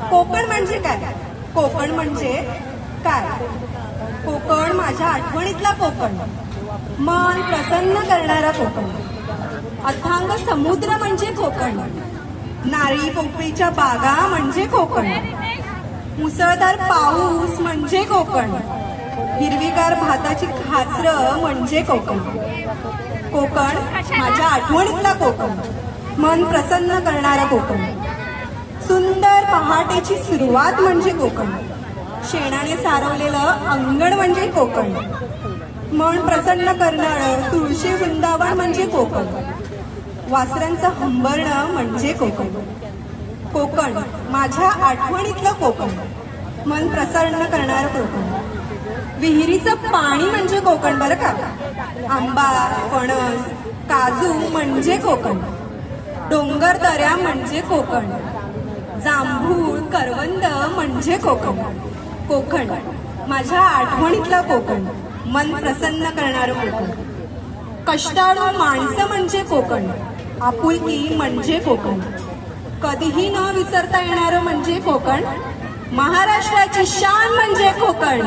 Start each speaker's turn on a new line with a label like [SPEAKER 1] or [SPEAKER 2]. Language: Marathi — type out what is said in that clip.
[SPEAKER 1] कोकण म्हणजे काय? कोकण म्हणजे काय? कोकण माझ्या आठवणीतला कोकण. मन प्रसन्न करणारा कोकण. अथांग समुद्र म्हणजे कोकण. नारळी पोपळीच्या बागा म्हणजे कोकण. मुसळधार पाऊस म्हणजे कोकण. हिरवीगार भाताची खाचरं म्हणजे कोकण. कोकण माझ्या आठवणीतला कोकण. मन प्रसन्न करणारा कोकण. सुंदर पहाटेची सुरुवात म्हणजे कोकण. शेणाने सारवलेलं अंगण म्हणजे कोकण. मन प्रसन्न करणारं तुळशी वृंदावन म्हणजे कोकण. वासरांचं हंबरणं म्हणजे कोकण. कोकण माझ्या आठवणीतलं कोकण. मन प्रसन्न करणारं कोकण. विहिरीचं पाणी म्हणजे कोकण बरं का? आंबा फणस काजू म्हणजे कोकण. डोंगर दऱ्या म्हणजे कोकण. जांभूळ करवंद म्हणजे कोकण. कोकण. माझ्या आठवणीतलं कोकण. मन प्रसन्न करणारं कोकण. कष्टाळू माणसं म्हणजे कोकण. आपुलकी म्हणजे कोकण. कधीही न विसरता येणारं म्हणजे कोकण. महाराष्ट्राची शान म्हणजे कोकण.